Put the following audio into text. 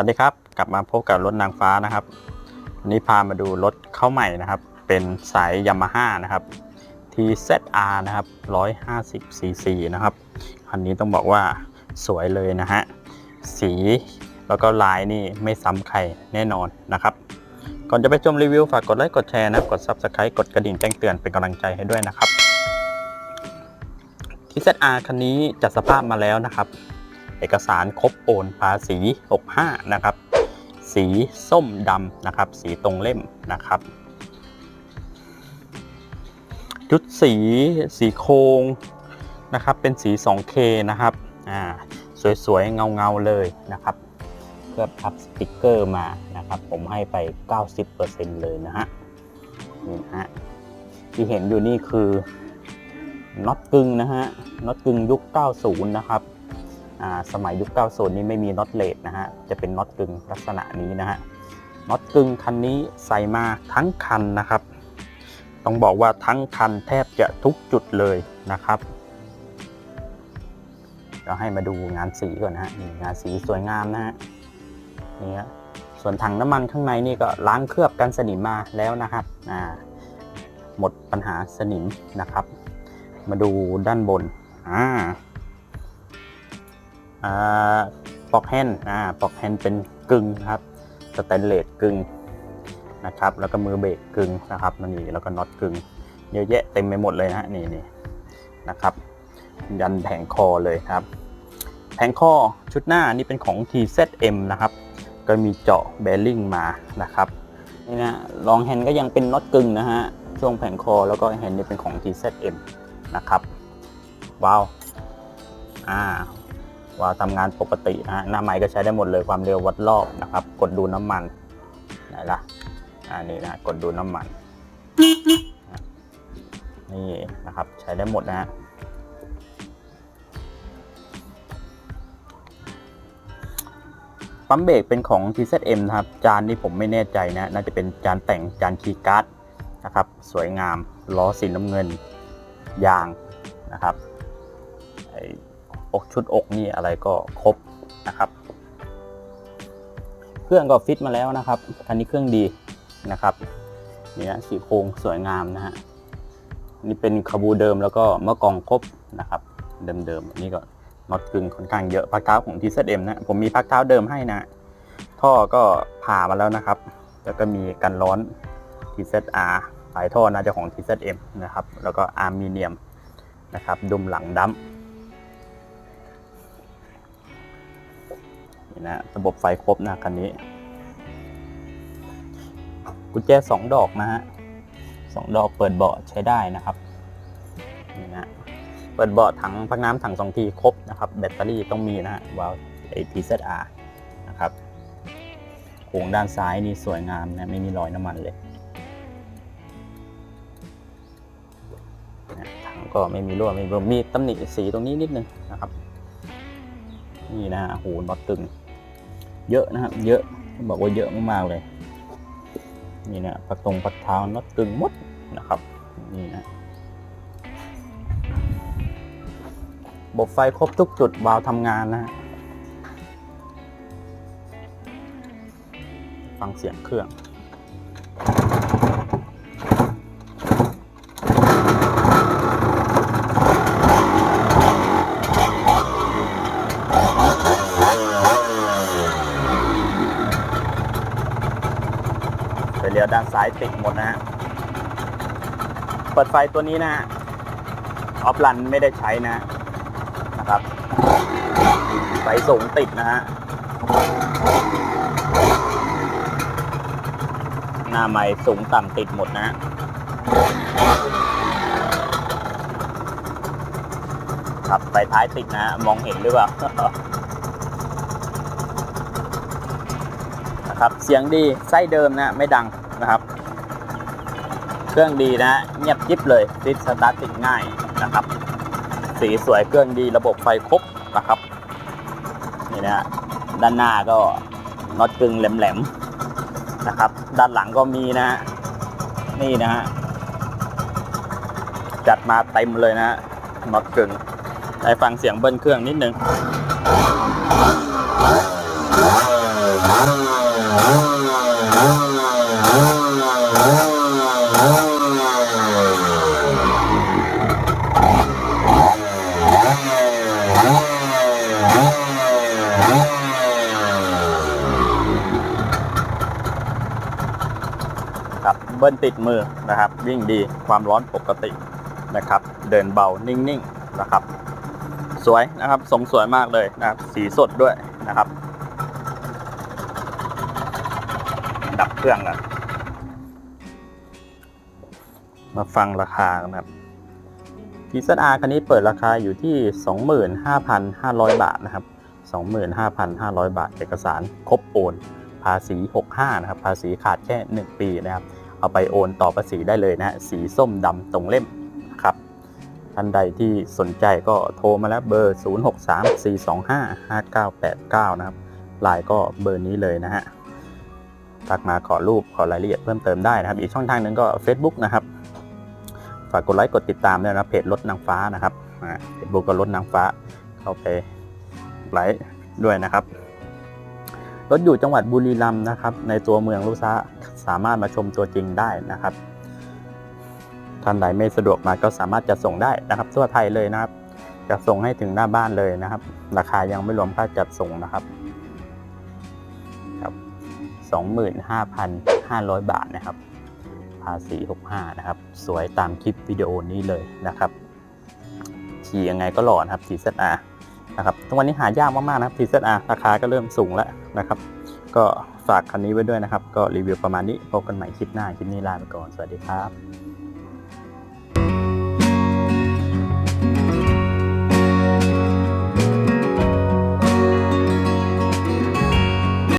วัสดีครับ กลับมาพบกับรถนางฟ้านะครับวันนี้พามาดูรถเข้าใหม่นะครับ เป็นสายยามาฮ่านะครับ TZR นะครับ150 cc นะครับคันนี้ต้องบอกว่าสวยเลยนะฮะ สีแล้วก็ลายนี่ไม่ซ้ำใครแน่นอนนะครับ ก่อนจะไปชมรีวิวฝากกดไลค์กดแชร์นะครับกด Subscribe กดกระดิ่งแจ้งเตือนเป็นกำลังใจให้ด้วยนะครับ TZR คันนี้จัดสภาพมาแล้วนะครับ เอกสารครบโอนภาษี 65 นะครับ สีส้มดำนะครับ สีตรงเล่มนะครับชุดสีสีโครงนะครับ เป็นสี 2K นะครับ อ่า สวยๆ เงาๆ เลยนะครับ เพื่อพับสติกเกอร์มานะครับ ผมให้ไป 90%เลยนะฮะ นี่นะฮะ ที่เห็นอยู่นี่คือน็อตกึ่งนะฮะน็อตกึ่งยุค 90 นะครับ สมัยยุค90นี้ไม่มีน็อตเลดนะฮะ จะเป็นน็อตกึงลักษณะนี้นะฮะ น็อตกึงคันนี้ใส่มาทั้งคันนะครับ ต้องบอกว่าทั้งคันแทบจะทุกจุดเลยนะครับเราให้มาดูงานสีก่อนนะฮะงานสีสวยงามนะฮะนี่ฮะส่วนถังน้ำมันข้างในนี่ก็ล้างเคลือบกันสนิมมาแล้วนะครับอ่าหมดปัญหาสนิมนะครับ มาดูด้านบนอ่า ปลอกแฮนด์อ่าปลอกแฮนด์เป็นกึ่งครับสแตนเลสกึ่งนะครับ แล้วก็มือเบรกกึ่งนะครับมันนี่แล้วก็น็อตกึ่งเยอะแยะเต็มไปหมดเลยนะนี่นี่นะครับ ยันแผงคอเลยครับ แผงคอชุดหน้านี่เป็นของ TZM นะครับ ก็มีเจาะเบลลิงมานะครับนี่นะลองแฮนด์ก็ยังเป็นน็อตกึ่งนะฮะช่วงแผงคอแล้วก็แฮนด์นี่เป็นของ TZM นะครับว้าวอ่า วาล์วทำงานปกตินะฮะหน้าไม้ก็ใช้ได้หมดเลยความเร็ววัดรอบนะครับ กดดูน้ำมันไหนล่ะอ่านี่นะกดดูน้ำมันนี่นะครับใช้ได้หมดนะฮะปั๊มเบรกเป็นของ TZM นะครับ จานนี่ผมไม่แน่ใจนะ น่าจะเป็นจานแต่งจานคีย์การ์ดนะครับ สวยงามล้อสีน้ำเงินยางนะครับ อกชุดอกนี่อะไรก็ครบนะครับ เครื่องก็ฟิตมาแล้วนะครับคันนี้เครื่องดีนะครับนี่นะสีโครงสวยงามนะฮะนี่เป็นคาบูเดิมแล้วก็เมื่อกองครบนะครับ เดิมๆอันนี้ก็น็อตกึ่งค่อนข้างเยอะพักเท้าของ TZM นะผมมีพักเท้าเดิมให้นะท่อก็ผ่ามาแล้วนะครับ แล้วก็มีกันร้อน TZR สายท่อน่าจะของ TZM นะครับ แล้วก็อาร์มิเนียมนะครับดุมหลังดัม นะระบบไฟครบนะคันนี้ กุญแจสองดอกนะฮะสองดอกเปิดเบาะใช้ได้นะครับนี่นะเปิดเบาะถังพักน้ำถังสองทีครบนะครับ แบตเตอรี่ต้องมีนะฮะวาล์วไอ TZR นะครับโครงด้านซ้ายนี่สวยงามนะไม่มีรอยน้ำมันเลยนะถังก็ไม่มีรั่วไม่มีมีตำหนิสีตรงนี้นิดนึงนะครับ นี่นะฮะหูน็อตตึง เยอะนะครับ เยอะบอกว่าเยอะมากๆเลย นี่นะปักตรงปักเท้าน็อตตึงมดนะครับ นี่นะบบไฟครบทุกจุดวาล์วทำงานนะฮะฟังเสียงเครื่องายติดหมดนะฮะ เปิดไฟตัวนี้นะฮะ ออฟลันไม่ได้ใช้นะ นะครับ ไฟสูงติดนะฮะ หน้าไม้สูงต่ำติดหมดนะฮะครับไฟท้ายติดนะฮะมองเห็นหรือเปล่านะครับ เสียงดีไส้เดิมนะ ไม่ดังนะครับ เครื่องดีนะเงียบกริบเลยติดสตาร์ทติดง่ายนะครับ สีสวยเครื่องดีระบบไฟครบนะครับนี่นะฮะด้านหน้าก็น็อตกึงแหลมๆนะครับ ด้านหลังก็มีนะฮะนี่นะฮะจัดมาเต็มเลยนะฮะน็อตกึงได้ฟังเสียงเบิ้ลเครื่องนิดนึงค เบิ้ลติดมือนะครับ วิ่งดีความร้อนปกตินะครับ เดินเบานิ่งๆนะครับ สวยนะครับทรงสวยมากเลยนะครับ สีสดด้วยนะครับ ดับเครื่องกันมาฟังราคากันครับทีซอาคันนี้เปิดราคาอยู่ที่ 25,500 บาทนะครับ 25,500 บาท เอกสารครบโอน ภาษี 65 นะครับ ภาษีขาดแค่ 1 ปีนะครับ เอาไปโอนต่อภาษีได้เลยนะฮะสีส้มดำตรงเล่มครับท่านใดที่สนใจก็โทรมาแล้วเบอร์ 0634255989 นะครับไลน์ก็เบอร์นี้เลยนะฮะทักมาขอรูปขอรายละเอียดเพิ่มเติมได้นะครับ อีกช่องทางหนึ่งก็ Facebook นะครับฝากกดไลค์กดติดตามด้วยนะเพจรถนางฟ้านะครับเฟซบุ๊กก็รถนางฟ้าเข้าไปไลค์ด้วยนะครับรถอยู่จังหวัดบุรีรัมย์นะครับ ในตัวเมืองลูกซา สามารถมาชมตัวจริงได้นะครับ ท่านใดไม่สะดวกมาก็สามารถจะส่งได้นะครับทั่วไทยเลยนะครับ จะส่งให้ถึงหน้าบ้านเลยนะครับ ราคายังไม่รวมค่าจัดส่งนะครับครับ 25,500 บาทนะครับ ภาษี 65 นะครับ สวยตามคลิปวิดีโอนี้เลยนะครับขี่ยังไงก็หล่อนะครับ TZR นะครับทุกวันนี้หายากมากๆนะครับ TZR ราคาก็เริ่มสูงแล้วนะครับ ก็ฝากคันนี้ไว้ด้วยนะครับ ก็รีวิวประมาณนี้พบกันใหม่คลิปหน้าคลิปนี้ลาไปก่อนสวัสดีครับ